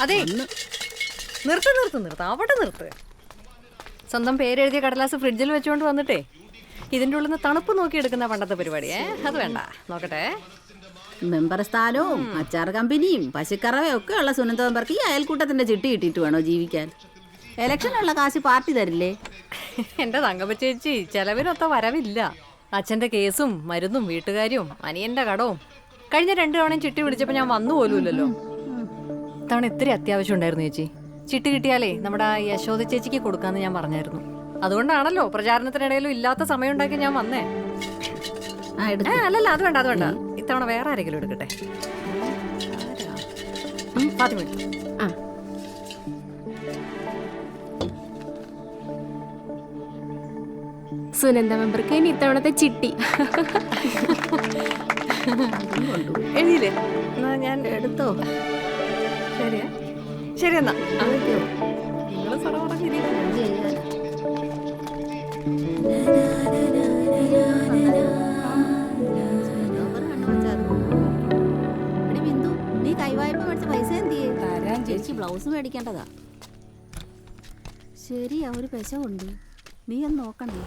അതെ. നിർത്ത് നിർത്ത് നിർത്ത്. അവിടെ നിർത്ത്. സ്വന്തം പേരെഴുതിയ കടലാസ് ഫ്രിഡ്ജിൽ വെച്ചുകൊണ്ട് വന്നിട്ടേ. ഇതിന്റെ ഉള്ളിൽ നിന്ന് തണുപ്പ് നോക്കി എടുക്കുന്ന പണ്ടത്തെ പരിപാടിയേ അത് വേണ്ട. നോക്കട്ടെ. മെമ്പർ സ്ഥാനവും അച്ചാർ കമ്പനിയും പശുക്കറവയും ഒക്കെ ഉള്ള സുനന്ദ മെമ്പർക്ക് ഈ അയൽക്കൂട്ടത്തിന്റെ ചിട്ടി കിട്ടിയിട്ട് വേണോ ജീവിക്കാൻ? ഇലക്ഷനുള്ള കാശ് പാർട്ടി തരില്ലേ? എന്റെ തങ്കപ്പ ചേച്ചി ചെലവിനൊത്ത വരവില്ല. അച്ഛന്റെ കേസും മരുന്നും വീട്ടുകാരും അനിയന്റെ കടവും. കഴിഞ്ഞ രണ്ടു തവണയും ചിട്ടി വിളിച്ചപ്പോൾ ഞാൻ വന്നു പോലുമില്ലല്ലോ ഇത്തവണ ഇത്തിരി അത്യാവശ്യം ഉണ്ടായിരുന്നു ചേച്ചി. ചിട്ടി കിട്ടിയാലേ നമ്മുടെ ആ യശോദ ചേച്ചിക്ക് കൊടുക്കാമെന്ന് ഞാൻ പറഞ്ഞായിരുന്നു. അതുകൊണ്ടാണല്ലോ പ്രചാരണത്തിനിടയിലും ഇല്ലാത്ത സമയം ഉണ്ടാക്കി ഞാൻ വന്നേ. അല്ലല്ല അത് വേണ്ട അത് വേണ്ട. ഇത്തവണ വേറെ ആരെങ്കിലും എടുക്കട്ടെ. സുനന്ദ മെമ്പർക്ക് ഇനി ഇത്തവണത്തെ ചിട്ടി. എഴുതിയില്ലേ? എന്നാ ഞാൻ എടുത്തോ? ശരിയാ. ശരി എന്നാ. നിങ്ങൾ എന്തിയേ? ചേച്ചി. ബ്ലൗസ് മേടിക്കേണ്ടതാ. ശരിയാ ഒരു ഉണ്ട് നീ ഒന്ന് നോക്കണ്ടേ?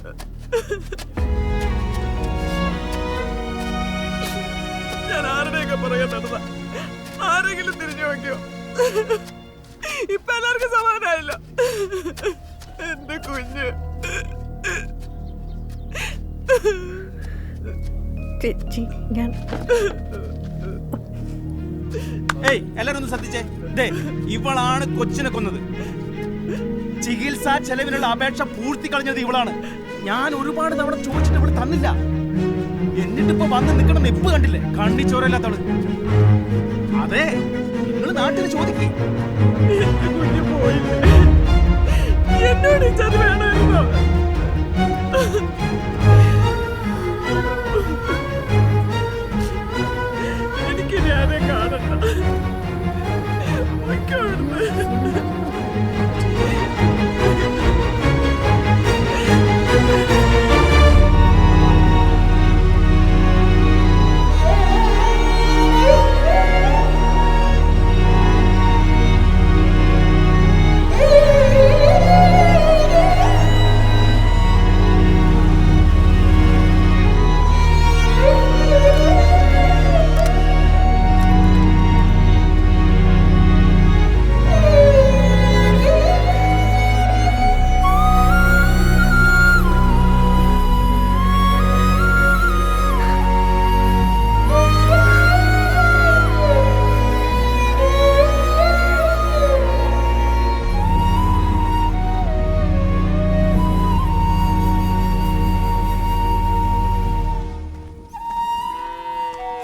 ഞാൻ ആരുടെയൊക്കെ പറയാൻ നടന്ന? ആരെങ്കിലും തിരിഞ്ഞു നോക്കിയോ? ഇപ്പൊ എല്ലാവർക്കും സമാധാനായില്ല എന്റെ കുഞ്ഞ്. ചേച്ചി ഞാൻ ഏയ് എല്ലാരും ഒന്ന് ശ്രദ്ധിച്ചേ. ദേ ഇവളാണ് കൊച്ചിനെ കൊന്നത്. ചികിത്സാ ചെലവിനുള്ള അപേക്ഷ പൂർത്തി കളഞ്ഞത് ഇവളാണ്. ഞാൻ ഒരുപാട് തവണ ചോദിച്ചിട്ട് ഇവിടെ തന്നില്ല. എന്നിട്ട് ഇപ്പൊ വന്ന് നിൽക്കണം നിപ്പ് കണ്ടില്ലേ? കണ്ണി ചോരല്ലാത്തവൾ അതെ നിങ്ങൾ നാട്ടിൽ ചോദിക്കേ. എന്നോട് വേണമായിരുന്നോ?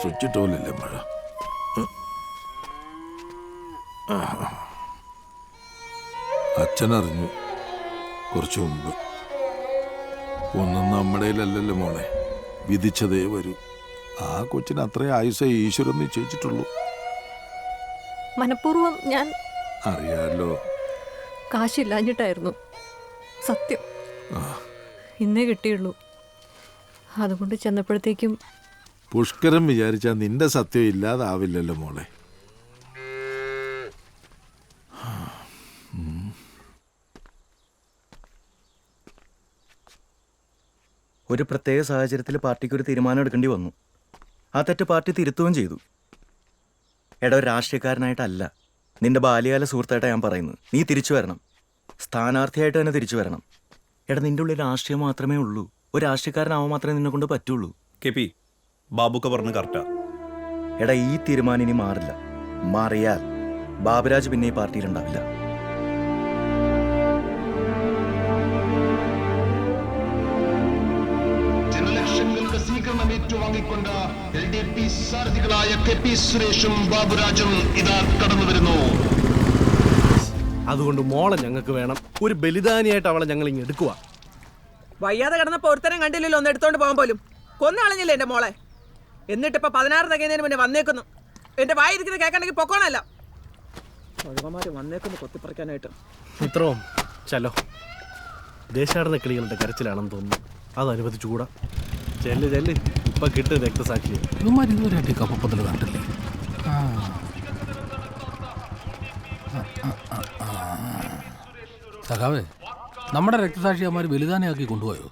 സ്വിച്ച് ഇട്ടോലല്ലേ മഴ അച്ഛനറിഞ്ഞു കുറച്ചു മുമ്പ്. ഒന്നും നമ്മുടെയിലല്ലല്ലോ മോളെ. വിധിച്ചതേ വരൂ. ആ കൊച്ചിന് അത്ര ആയുസ ഈശ്വരൻ നിശ്ചയിച്ചിട്ടുള്ളൂ. മനഃപൂർവം ഞാൻ അറിയാലോ. കാശില്ലാഞ്ഞിട്ടായിരുന്നു. സത്യം. ഇന്നേ കിട്ടിയുള്ളൂ. അതുകൊണ്ട് ചെന്നപ്പോഴത്തേക്കും പുഷ്കരം വിചാരിച്ചാൽ നിന്റെ സത്യം ഇല്ലാതാവില്ലല്ലോ മോളെ. ഒരു പ്രത്യേക സാഹചര്യത്തിൽ പാർട്ടിക്ക് ഒരു തീരുമാനം എടുക്കേണ്ടി വന്നു. ആ തെറ്റ് പാർട്ടി തിരുത്തുകയും ചെയ്തു. എടാ ഒരു രാഷ്ട്രീയക്കാരനായിട്ടല്ല. നിന്റെ ബാല്യകാല സുഹൃത്തായിട്ടാണ് ഞാൻ പറയുന്നത്. നീ തിരിച്ചു വരണം. സ്ഥാനാർത്ഥിയായിട്ട് തന്നെ തിരിച്ചു വരണം. എടാ നിന്റെ ഉള്ളിൽ രാഷ്ട്രീയം മാത്രമേ ഉള്ളൂ. ഒരു രാഷ്ട്രീയക്കാരനാവാൻ മാത്രമേ നിന്നെ കൊണ്ട് പറ്റുള്ളൂ. കെ പി ബാബുക്ക പറഞ്ഞ് കറക്റ്റാ. എടാ ഈ തീരുമാനം ഇനി മാറില്ല. മാറിയാൽ ബാബുരാജ് പിന്നെ ഈ പാർട്ടിയിലുണ്ടാവില്ല ജനലക്ഷങ്ങളുടെ സ്വീകരണം ഏറ്റുവാങ്ങിക്കൊണ്ട് എൽ ഡി പി സാരഥികളായ കെ പി സുരേഷും ബാബുരാജും ഇതാ കടന്നു വരുന്നു. അതുകൊണ്ട് മോളെ ഞങ്ങൾക്ക് വേണം ഒരു ബലിദാനിയായിട്ട് അവളെ ഞങ്ങൾ ഇങ്ങ് എടുക്കുക വയ്യാതെ കിടന്നപ്പോ ഒരുത്തരം കണ്ടില്ലല്ലോ ഒന്ന് എടുത്തോണ്ട് പോകാൻ പോലും. കൊന്നളഞ്ഞില്ലേ എന്റെ മോളെ? എന്നിട്ട് ഇപ്പൊ പതിനാറ് തികയുന്നതിന് മുന്നേ വന്നേക്കുന്നു. എന്റെ വായി വായിരിക്കുന്നത് കേൾക്കണമെങ്കിൽ പൊക്കോണല്ല. ഒഴുകമാര് വന്നേക്കുന്നു കൊത്തിപ്പറിക്കാനായിട്ട്. മിത്രവും ചലോ. ദേശാടന കിളികളുടെ കരച്ചിലാണെന്ന് തോന്നുന്നു. അത് അനുവദിച്ചുകൂടാ. ചെല്ല് ചെല്ല്. ഇപ്പൊ കിട്ടും രക്തസാക്ഷി. ഇവന്മാർ ഇതുവരെയായിട്ട് ഈ കപ്പപ്പന്തൽ കണ്ടില്ലേ. സഖാവേ നമ്മുടെ രക്തസാക്ഷിയന്മാർ വലുതാനയാക്കി കൊണ്ടുപോയോ?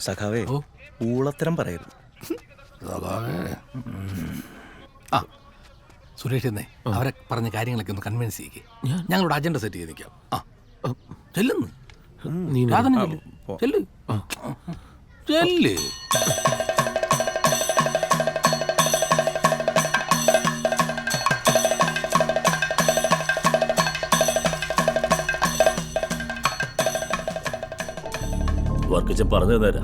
സഖാവേ ഓ. ഊളത്തരം പറയരുത്. ആ സുരേഷ് എന്നേ അവരെ പറഞ്ഞ കാര്യങ്ങളൊക്കെ ഒന്ന് കൺവിൻസ് ചെയ്യിക്കേ. ഞങ്ങളുടെ അജണ്ട സെറ്റ് ചെയ്ത് നിൽക്കാം. ആ. ചെല്ലുന്നു. ചെല്ലു. ചെല്ല്. ചെല്ല്. വർക്കിച്ചൻ പറഞ്ഞു നേരാ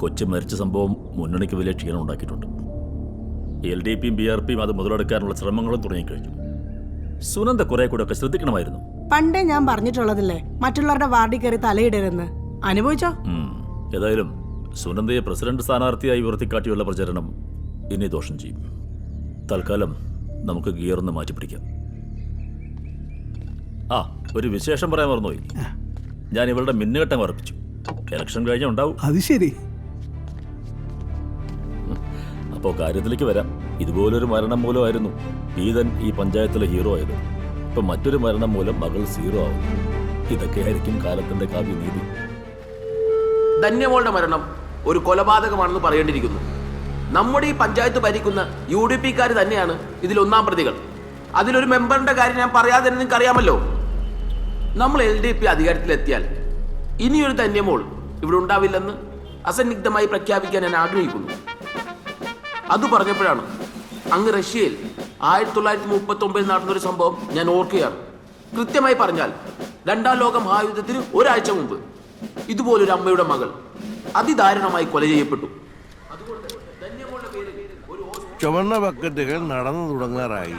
കൊച്ചി മരിച്ച സംഭവം മുന്നണിക്ക് വലിയ ക്ഷീണം ഉണ്ടാക്കിയിട്ടുണ്ട്. എൽ ഡി പിയും ബി ആർ പിയും അത് മുതലെടുക്കാനുള്ള ശ്രമങ്ങളും തുടങ്ങിക്കഴിഞ്ഞു. സുനന്ദ കുറെ കൂടെ ഒക്കെ ശ്രദ്ധിക്കണമായിരുന്നു. പണ്ടേ ഞാൻ പറഞ്ഞിട്ടുള്ളതല്ലേ മറ്റുള്ളവരുടെ വാർഡിൽ കയറി തലയിടരുന്ന് അനുഭവിച്ചോ. ഏതായാലും സുനന്ദയെ പ്രസിഡന്റ് സ്ഥാനാർത്ഥിയായി ഉയർത്തിക്കാട്ടിയുള്ള പ്രചരണം ഇനി ദോഷം ചെയ്യും. തൽക്കാലം നമുക്ക് ഗിയർ ഒന്ന് മാറ്റി പിടിക്കാം. ആ ഒരു വിശേഷം പറയാൻ മറന്നുപോയി. ഞാൻ ഇവളുടെ മിന്നുകെട്ടം ഉറപ്പിച്ചു ഇലക്ഷൻ കഴിഞ്ഞ ഉണ്ടാവും അത് ശരി. അപ്പോൾ കാര്യത്തിലേക്ക് വരാം. ഇതുപോലൊരു മരണം മൂലമായിരുന്നു പീതൻ ഈ പഞ്ചായത്തിലെ ഹീറോ ആയത്. ഇപ്പൊ മറ്റൊരു മരണം മൂലം മകൾ സീറോ ആവും. ഇതൊക്കെയായിരിക്കും കാലത്തിന്റെ കാവ്യനീതി. ധന്യമോളുടെ മരണം ഒരു കൊലപാതകമാണെന്ന് പറയേണ്ടിയിരിക്കുന്നു. നമ്മുടെ ഈ പഞ്ചായത്ത് ഭരിക്കുന്ന യു ഡി പിക്കാർ തന്നെയാണ് ഇതിൽ ഒന്നാം പ്രതികൾ. അതിലൊരു മെമ്പറിന്റെ കാര്യം ഞാൻ പറയാതെ തന്നെ നിങ്ങൾക്ക് അറിയാമല്ലോ നമ്മൾ എൽ ഡി പി അധികാരത്തിലെത്തിയാൽ ഇനിയൊരു ധന്യമോൾ ഇവിടെ ഉണ്ടാവില്ലെന്ന് അസന്നിഗ്ധമായി പ്രഖ്യാപിക്കാൻ ഞാൻ ആഗ്രഹിക്കുന്നു. അത് പറഞ്ഞപ്പോഴാണ് അങ്ങ് റഷ്യയിൽ ആയിരത്തി തൊള്ളായിരത്തി മുപ്പത്തി ഒമ്പതിൽ നടന്നൊരു സംഭവം ഞാൻ ഓർക്കുകയാണ്. കൃത്യമായി പറഞ്ഞാൽ രണ്ടാം ലോക മഹായുദ്ധത്തിന് ഒരാഴ്ച മുമ്പ് ഇതുപോലൊരു അമ്മയുടെ മകൾ അതിദാരുണമായി കൊല ചെയ്യപ്പെട്ടു. ചുവന്ന ബക്കറ്റുകൾ നടന്നു തുടങ്ങാറായി.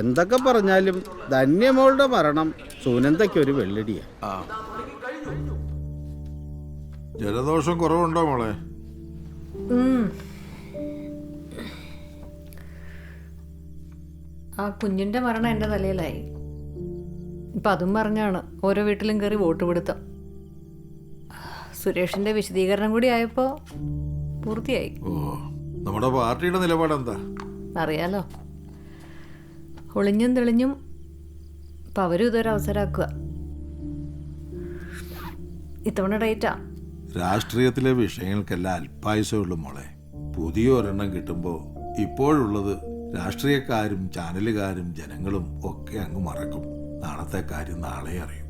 എന്തൊക്കെ പറഞ്ഞാലും ധന്യമോളുടെ മരണം സുനന്ദയ്ക്ക് ഒരു വെള്ളടിയാ. ജലദോഷം കുറവുണ്ടോ മോളെ? ആ കുഞ്ഞിന്റെ മരണം എന്റെ തലയിലായി. ഇപ്പം അതും പറഞ്ഞാണ് ഓരോ വീട്ടിലും കയറി വോട്ട് പിടുത്തം. സുരേഷിന്റെ വിശദീകരണം കൂടി ആയപ്പോൾ പൂർത്തിയായി. ഓ നമ്മുടെ പാർട്ടിയുടെ നിലപാടെന്താ? അറിയാലോ. ഒളിഞ്ഞും തെളിഞ്ഞും ഇപ്പം അവരും ഇതൊരു അവസരമാക്കുക ഇത്തവണ ഡേറ്റാ. രാഷ്ട്രീയത്തിലെ വിഷയങ്ങൾക്കെല്ലാം അല്പായുസമുള്ളൂ മോളെ. പുതിയ ഒരെണ്ണം കിട്ടുമ്പോൾ ഇപ്പോഴുള്ളത് രാഷ്ട്രീയക്കാരും ചാനലുകാരും ജനങ്ങളും ഒക്കെ അങ്ങ് മറക്കും. നാളത്തെ കാര്യം നാളെ അറിയും.